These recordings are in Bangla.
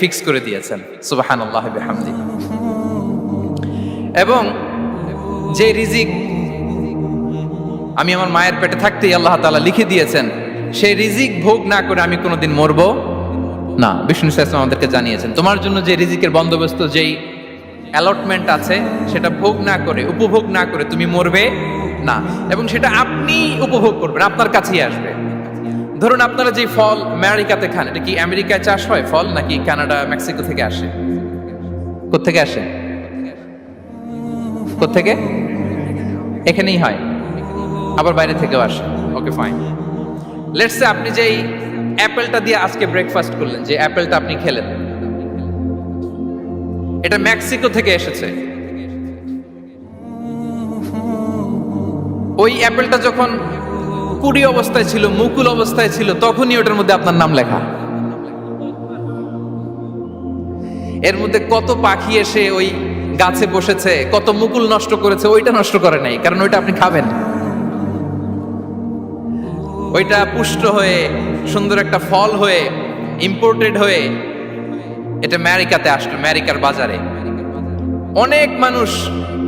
ফিক্স করে দিয়েছেন। সুবাহান আল্লাহ হামদি এবং যে রিজিক আমি আমার মায়ের পেটে থাকতেই আল্লাহ তাআলা লিখে দিয়েছেন, সেই রিজিক ভোগ না করে আমি কোনোদিন মরবো না। বিষ্ণু ইসলাম আমাদেরকে জানিয়েছেন, তোমার জন্য যে রিজিকের বন্দোবস্ত, যেই অ্যালটমেন্ট আছে, সেটা ভোগ না করে, উপভোগ না করে তুমি মরবে না। এবং সেটা আপনি উপভোগ করবেন, আপনার কাছেই আসবে। ধরুন আপনারা যে ফল আমেরিকাতে খান, এটা কি আমেরিকায় চাষ হয় ফল নাকি কানাডা, মেক্সিকো থেকে আসে? কোথেকে আসে? কোথেকে এখানেই হয়। আবার বাইরে থেকেও আসে। ওকে ফাইন লেটস আপনি যেই অ্যাপেলটা দিয়ে আজকে ব্রেকফাস্ট করলেন, যে অ্যাপেলটা আপনি খেলেন, এটা মেক্সিকো থেকে এসেছে। ওই অ্যাপেলটা যখন কুড়ি অবস্থায় ছিল, মুকুল অবস্থায় ছিল, তখনই ওটার মধ্যে আপনার নাম লেখা। এর মধ্যে কত পাখি এসে ওই গাছে বসেছে, কত মুকুল নষ্ট করেছে, ওইটা নষ্ট করে নাই, কারণ ওইটা আপনি খাবেন। ওইটা পুষ্ট হয়ে, সুন্দর একটা ফল হয়ে ইম্পোর্টেড হয়ে, এটা আমেরিকাতে আসলো, আমেরিকার বাজারে। অনেক মানুষ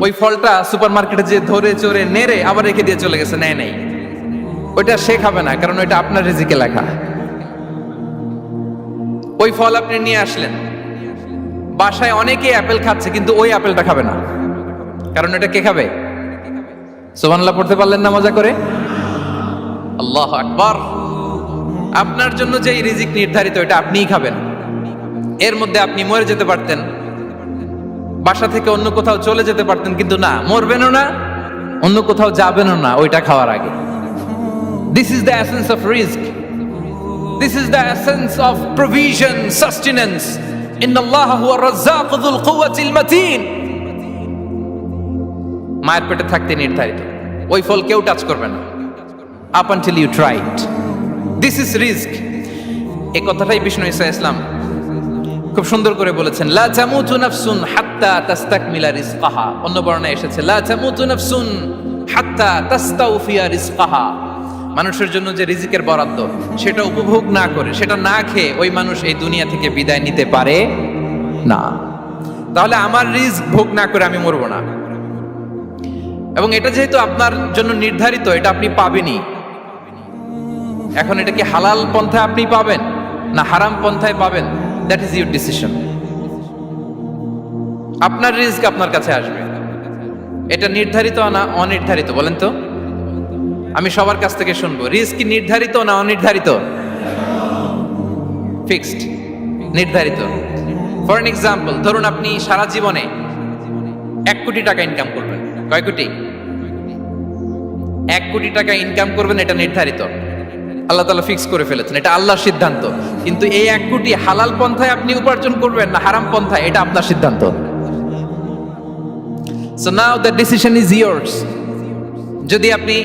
ওই ফলটা সুপার মার্কেটে যে ধরে, চড়ে, নেড়ে, আবার রেখে দিয়ে চলে গেছে, নেয় নেই। ওইটা সে খাবে না, কারণ ওইটা আপনার রিজিকে লেখা। ওই ফল আপনি নিয়ে আসলেন। বাসায় অনেকে অ্যাপেল খাচ্ছে, কিন্তু ওই অ্যাপেলটা খাবে না। কারণ এটা কে খাবে? সুবহানাল্লাহ, পড়তে পারলেন না মজা করে? আল্লাহ আকবার। আপনার জন্য যে রিজিক নির্ধারিত এটা আপনিই খাবেন। এর মধ্যে আপনি মরে যেতে পারতেন। বাসা থেকে অন্য কোথাও চলে যেতে পারতেন, কিন্তু না, মরবেনও না, অন্য কোথাও যাবেনও না, ওইটা খাওয়ার আগে। This is the essence of risk this is the essence of provision sustenance ইন্নাল্লাহ হুয়া রাজ্জাক যুল কুওয়াতিল মাতিন মায়ের পেটে থাকতে নির্ধারিত। ওই ফল কেউ টাচ করবে না। Up until you try it this is risk এই কথাটাই বিষ্ণু ইসা ইসলাম খুব সুন্দর করে বলেছেন, লা তামুতু নাফসুন হাত্তা তাস্তাকমিলা রিজকাহা। অন্য বর্ণায় এসেছে, লা তামুতু নাফসুন হাত্তা তাস্তাউফিয়া রিজকাহা। মানুষের জন্য যে রিজিকের বরাদ্দ, সেটা উপভোগ না করে, সেটা না খেয়ে ওই মানুষ এই দুনিয়া থেকে বিদায় নিতে পারে না। তাহলে আমার রিস্ক ভোগ না করে আমি মরবো না। এবং এটা যেহেতু আপনার জন্য নির্ধারিত, এটা আপনি পাবেনই। এখন এটা কি হালাল পন্থায় আপনি পাবেন? না হারাম পন্থায় পাবেন? দ্যাট ইজ ইউর ডিসিশন আপনার রিস্ক আপনার কাছে আসবে। এটা নির্ধারিত না অনির্ধারিত, বলেন তো। আমি সবার কাছ থেকে শুনব। রিস্ক কি নির্ধারিত না অনির্ধারিত? ফিক্সড নির্ধারিত। ফর এন এক্সাম্পল ধরুন আপনি সারা জীবনে এক কোটি টাকা ইনকাম করবেন। কয় কোটি? এক কোটি টাকা ইনকাম করবেন, এটা নির্ধারিত। আল্লাহ তালা ফিক্স করে ফেলেছেন। এটা আল্লাহর সিদ্ধান্ত। কিন্তু এই এক কোটি হালাল পন্থায় আপনি উপার্জন করবেন না হারাম পন্থায়, এটা আপনার সিদ্ধান্ত। So now the decision is yours যদি আপনি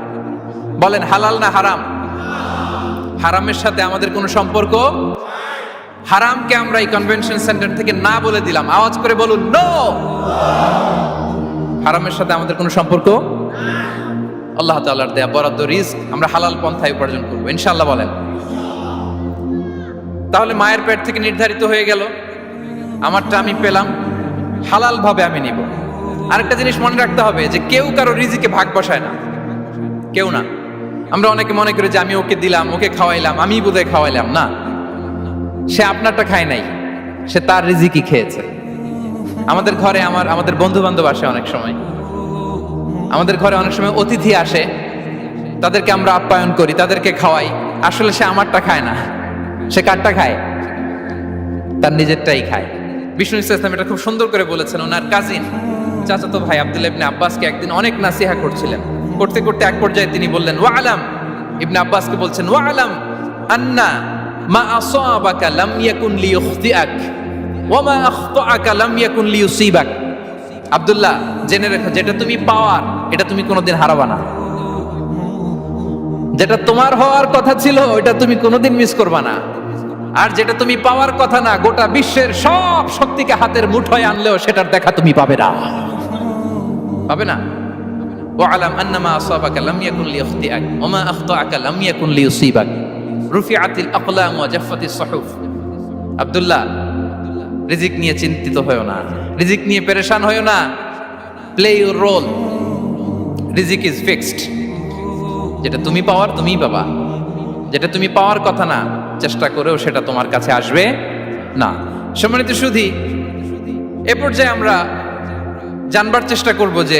বলেন, হালাল না হারাম? হারামের সাথে আমাদের কোনো সম্পর্ক? হারামকে আমরা এই কনভেনশন সেন্টার থেকে না বলে দিলাম। আওয়াজ করে বলুন নো হারামের সাথে আমাদের কোনো সম্পর্ক? আল্লাহ তাআলার দেয়া বরাদ্দ রিস্ক আমরা হালাল পন্থায় উপার্জন করব। ইনশাল্লাহ বলেন। তাহলে মায়ের পেট থেকে নির্ধারিত হয়ে গেল। আমারটা আমি পেলাম। হালাল ভাবে আমি নিব। আরেকটা জিনিস মনে রাখতে হবে যে কেউ কারও রিজিকে ভাগ বসায় না। কেউ না। আমরা অনেকে মনে করি যে আমি ওকে দিলাম, ওকে খাওয়াইলাম, আমি বোধহয় খাওয়াইলাম, না। সে আপনারটা খায় নাই, সে তার রিজিকই খেয়েছে। আমাদের ঘরে আমার, আমাদের বন্ধু বান্ধব আসে অনেক সময়। আমাদের ঘরে অনেক সময় অতিথি আসে, তাদেরকে আমরা আপ্যায়ন করি, তাদেরকে খাওয়াই। আসলে সে আমারটা খায় না, সে কারটা খায়? তার নিজেরটাই খায়। বিষ্ণু ইসলাম এটা খুব সুন্দর করে বলেছেন, ওনার কাজিন চাচাতো ভাই আব্দুল আব্বাসকে একদিন অনেক নাসিহা করছিলেন। করতে করতে এক পর্যায়ে তিনি বললেন ওয়া আলাম ইবনে আব্বাসকে বলছেন ওয়া আলাম আন্না মা আসাবাকা লাম ইয়াকুন লিইখতিআক ওমা আখতাআকা লাম ইয়াকুন লিউসিবাক। আব্দুল্লাহ, জেনে রেখো, যেটা তুমি পাওয়ার, এটা তুমি কোনোদিন হারাবা না। যেটা তোমার হওয়ার কথা ছিল ওটা তুমি কোনোদিন মিস করবা না। আর যেটা তুমি পাওয়ার কথা না, গোটা বিশ্বের সব শক্তিকে হাতের মুঠোয় আনলেও সেটার দেখা তুমি পাবে না। পাবে না? ওয়ালাম আন্নামা আসাবাকা লাম ইয়াকুন লিয়াখতিআক ওমা আখতাআকা লাম ইয়াকুন লিউসিবাক রুফিআতিল আকলাম ওয়া জাফফাতিস সুহুফ আব্দুল্লাহ রিজিক নিয়ে চিন্তিত হয়েও না। রিজিক নিয়ে পেরেশান হয়েও না। প্লে ইউর রোল রিজিক ইজ ফিক্সড যেটা তুমি পাওয়ার, তুমিই পাবা। যেটা তুমি পাওয়ার কথা না, চেষ্টা করেও সেটা তোমার কাছে আসবে না। সম্মানিত শুধু এ পর্যায়ে আমরা জানবার চেষ্টা করব যে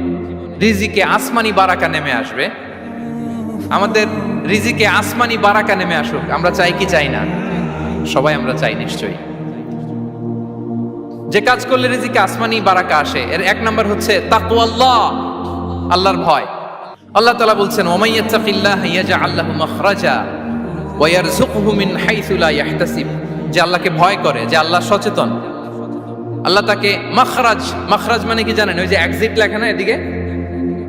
রিজিকে আসমানি বারাকা নেমে আসবে। আমাদের রিজিকে আসমানি বারাকা নেমে আসুক। আমরা চাই কি চাই না? সবাই আমরা চাই নিশ্চয়ই। যে কাজ করলে রিজিকে আসমানি বারাকা আসে, এর এক নম্বর হচ্ছে তাকওয়াল্লাহ আল্লাহর ভয়। আল্লাহ তাআলা বলছেন ওমাইয়াত্তাকিল্লাহ ইয়াজআল লাহু মাখরাজা ওয়া ইয়ারযুকহু মিন হাইসু লা ইয়াহতাসিব। যে আল্লাহকে ভয় করে, যে আল্লাহ সচেতন। আল্লাহ তাকে মাখরাজ মাখরাজ মানে কি জানেন? ওই যে এক্সিট লেখা না এদিকে?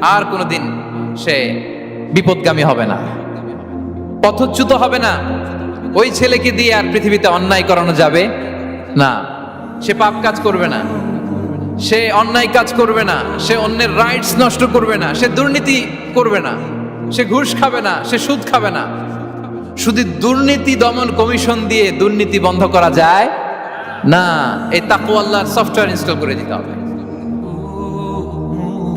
আর কোনোদিন সে বিপদগামী হবে না। পথচ্যুত হবে না। ওই ছেলেকে দিয়ে আর পৃথিবীতে অন্যায় করানো যাবে না। সে পাপ কাজ করবে না। সে অন্যায় কাজ করবে না। সে অন্যের রাইটস নষ্ট করবে না। সে দুর্নীতি করবে না। সে ঘুষ খাবে না। সে সুদ খাবে না। শুধু দুর্নীতি দমন কমিশন দিয়ে দুর্নীতি বন্ধ করা যায় না। এই তাকু সফটওয়্যার ইনস্টল করে দিতে হবে।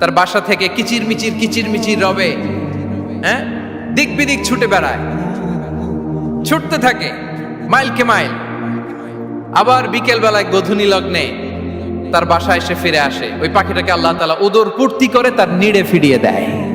তার বাসা থেকে কিচির মিচির কিচির মিচির রবে। হ্যাঁ? দিক বিদিক ছুটে বেড়ায়। ছুটতে থাকে মাইলকে মাইল। আবার বিকেল বেলায় গধুনি লগ্নে তার বাসায় এসে ফিরে আসে। ওই পাখিটাকে আল্লাহ তালা ওদর পূর্তি করে তার নিড়ে ফিরিয়ে দেয়।